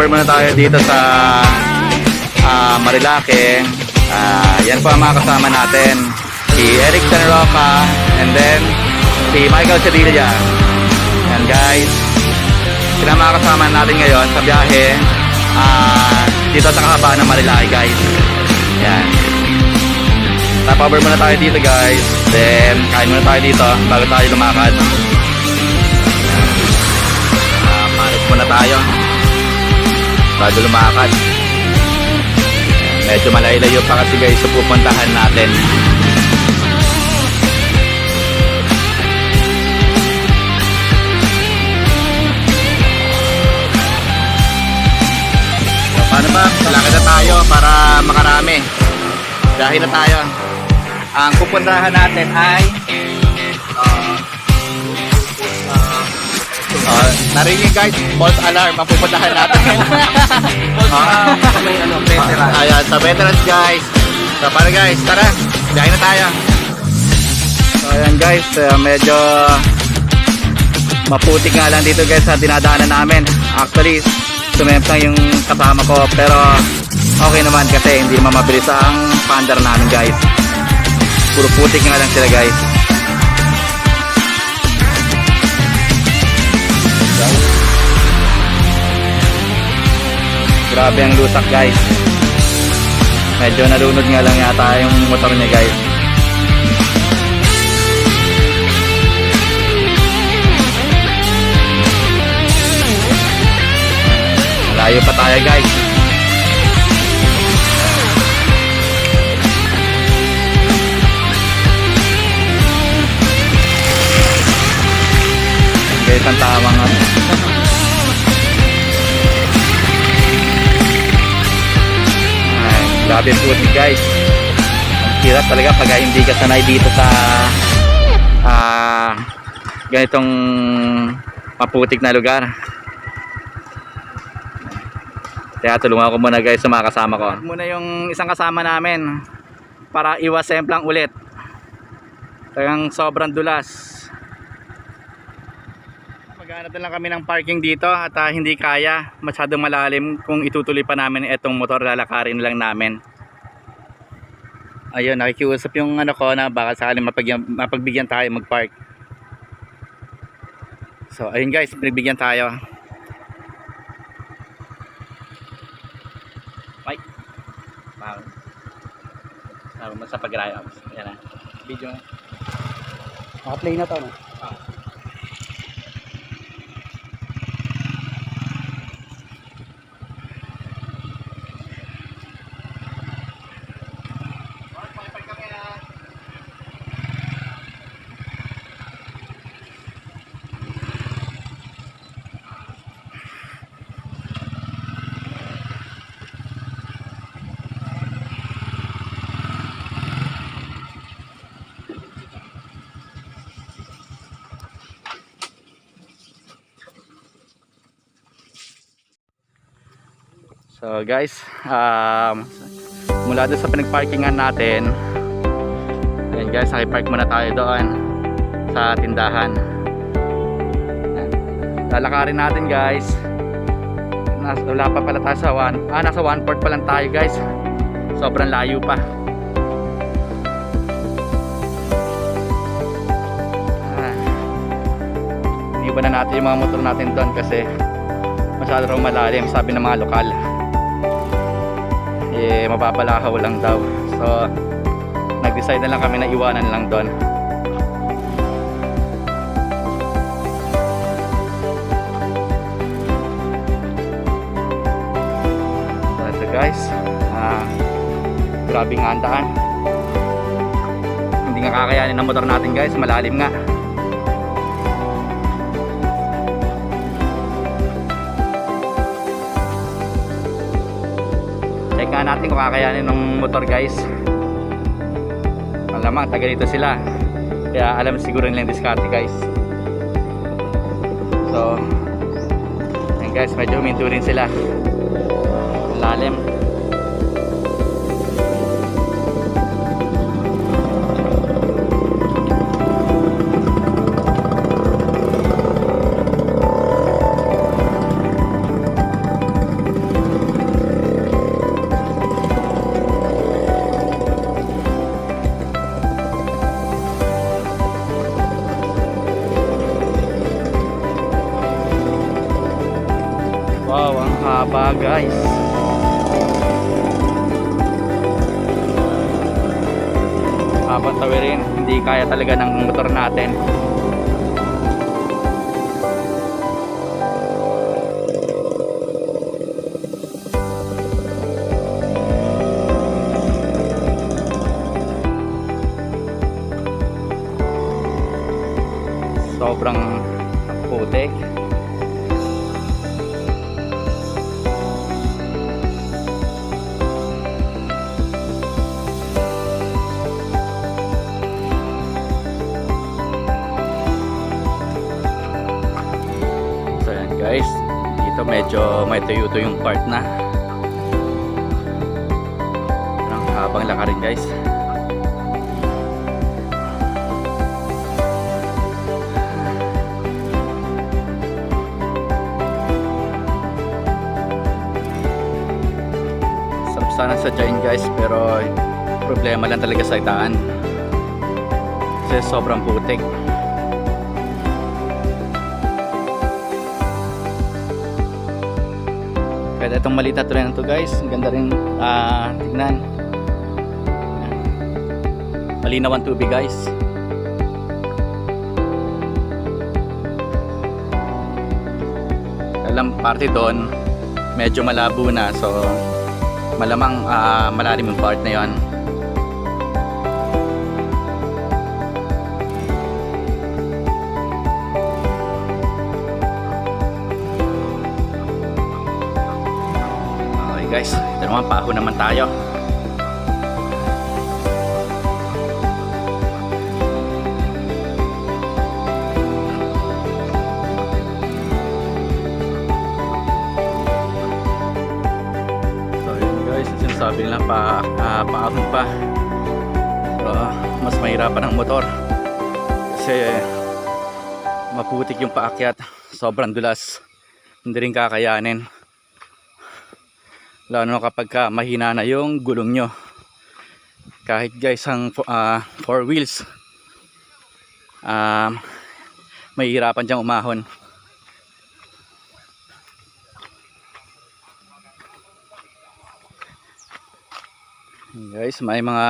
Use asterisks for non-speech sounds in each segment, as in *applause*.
Stop over muna tayo dito sa ah, Marilake. Ah, yan po ang mga kasama natin. Si Eric San Roca and then si Michael Cedilla. Yan guys. Sila mga kasama natin ngayon sa biyahe ah, dito sa kahabaan ng Marilake guys. Yan. Stop over muna tayo dito guys. Then kain muna tayo dito bago tayo lumakad. Ah, manok muna tayo bago lumakad. Medyo malayo-layo pa kasi guys sa pupuntahan natin. So, paano ba? Lakad na tayo para makarami. Dahil na tayo. Ang pupuntahan natin ay uh, uh, narinig guys, false alarm ang pupuntahan natin. *laughs* Ah, ano, veteran. Ayan, sa veterans guys. So para guys, tara, biyahe na tayo. So ayan guys, uh, medyo maputik nga lang dito guys sa dinadaanan namin. Actually, sumemplang yung kasama ko pero okay naman kasi hindi naman mabilis ang pandar namin guys. Puro putik nga lang sila guys. Grabe ang lusak guys. Medyo nalunod nga lang yata yung motor niya guys. Layo pa tayo guys. Guys, ang tamang ano. Grabe po guys. Hirap talaga pag hindi ka sanay dito sa ah, ganitong maputik na lugar. Kaya tulungan ko muna guys sa mga kasama ko. Muna yung isang kasama namin para iwas semplang ulit. Talagang sobrang dulas. Maghanap na lang kami ng parking dito at ah, hindi kaya masyadong malalim kung itutuloy pa namin itong motor lalakarin lang namin. Ayun, nakikiusap yung ano ko na baka sakaling mapagyan, mapagbigyan tayo mag-park. So, ayun guys, pinagbigyan tayo. Mike. Wow. Sabi mo sa pag-ride Yan na. Video na. Naka-play na to, no? So guys, um, mula doon sa pinagparkingan natin, yan guys, nakipark muna tayo doon sa tindahan. Lalakarin natin guys. Nas, wala pa pala tayo sa one, ah, nasa one port pa lang tayo guys. Sobrang layo pa. Ah. Iniwan na natin yung mga motor natin doon kasi masyado raw malalim sabi ng mga lokal eh mapapalahaw lang daw. So nag-decide na lang kami na iwanan lang doon. So guys. Ah, grabe nga ang daan. Hindi nga kakayanin ng motor natin guys. Malalim nga nga natin kung kakayanin ng motor guys. Malamang taga dito sila. Kaya alam siguro nilang diskarte guys. So yan guys medyo huminto rin sila. Lalim haba guys. Habang tawirin, hindi kaya talaga ng motor natin. Medyo may tuyo yung part na. Ang habang laka rin guys. Sana sa giant guys pero problema lang talaga sa itaan. Kasi sobrang putik. Kaya itong maliit na to guys, ang ganda rin ah, tignan. Malinaw ang tubig guys. Alam parte doon, medyo malabo na so malamang ah, malalim yung part na yon. Guys, naman paho naman tayo. So yun guys, sinasabi nila pa, uh, paahon pa. Pero mas mahirapan ang motor. Kasi maputik yung paakyat. Sobrang dulas. Hindi rin kakayanin lalo na kapag ka mahina na yung gulong nyo. Kahit guys ang uh, four wheels um, mahihirapan dyang umahon. Guys may mga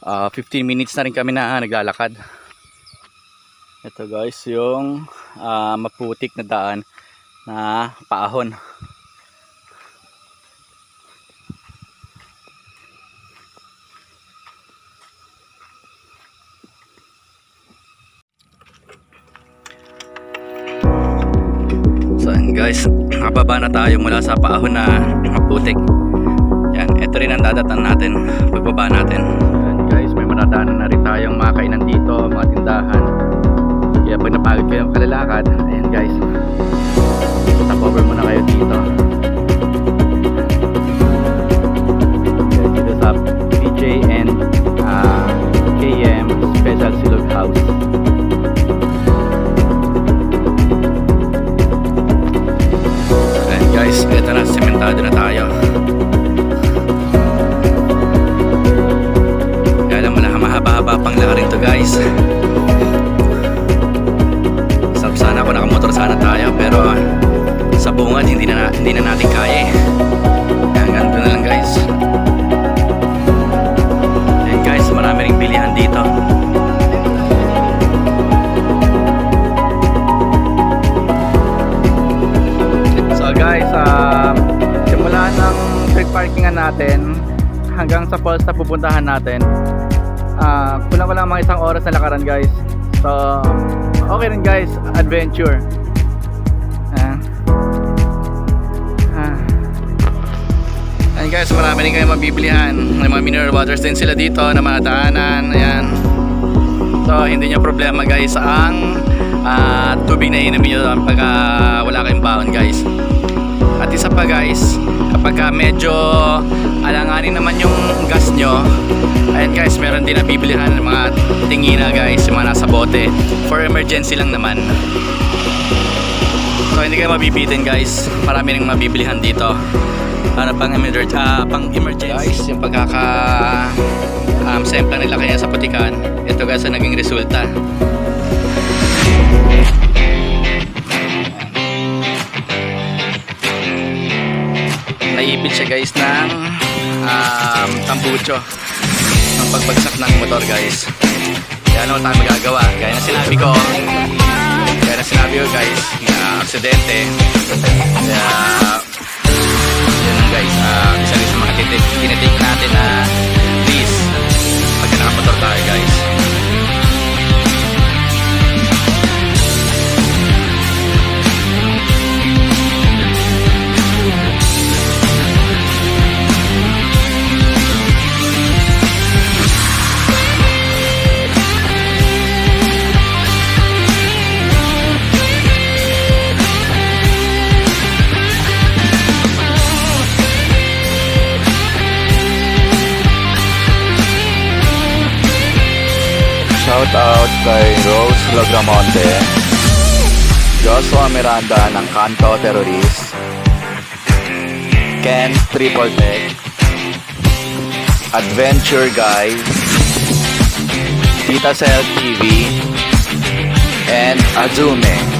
uh, 15 minutes na rin kami na naglalakad. Ito guys yung uh, maputik na daan na paahon guys, nakababa na tayo mula sa paahon na maputik. Yan, ito rin ang dadatan natin, pagbaba natin. Yan guys, may maradaanan na rin tayong mga kainan dito, mga tindahan. Kaya pag napagod kayo kalalakad, ayan guys, stop over muna kayo dito. Guys. Sab sana ako nakamotor sana tayo, pero sa bungad hindi na, hindi na natin kaya eh. Ganito na lang guys. Ayan guys, marami ring bilihan dito. So guys, um, simula ng street parkingan natin hanggang sa falls na pupuntahan natin. Ah, kulang ko lang mga isang oras na lakaran guys. So, okay rin guys, adventure. Ah. Ah. Ayan guys, marami rin kayo mabibilihan. May mga mineral waters din sila dito na madaanan. Ayan. So, hindi nyo problema guys ang ah, tubig na inumin nyo pagka wala kayong baon guys. At isa pa guys, kapag ka medyo alanganin naman yung gas nyo, ayan guys, meron din nabibilihan ng mga tingina guys, yung mga nasa bote. For emergency lang naman. So hindi kayo mabibitin guys, marami ring mabibilihan dito. Para pang emergency, ah, pang emergency. Guys, yung pagkaka um, sempla nila kaya sa putikan, ito guys ang naging resulta. naipit siya guys ng um, tambucho ng pagbagsak ng motor guys. Kaya ano tayo magagawa? Gaya na sinabi ko, kaya na sinabi ko guys, na aksidente. Kaya, yun lang guys, uh, isa rin sa mga tinitake natin na please, pagka nakamotor tayo guys. Shout out kay Rose Logramonte, Joshua Miranda ng Kanto Terrorist, Ken Triple Tech, Adventure Guy, Tita Cell TV, and Azume.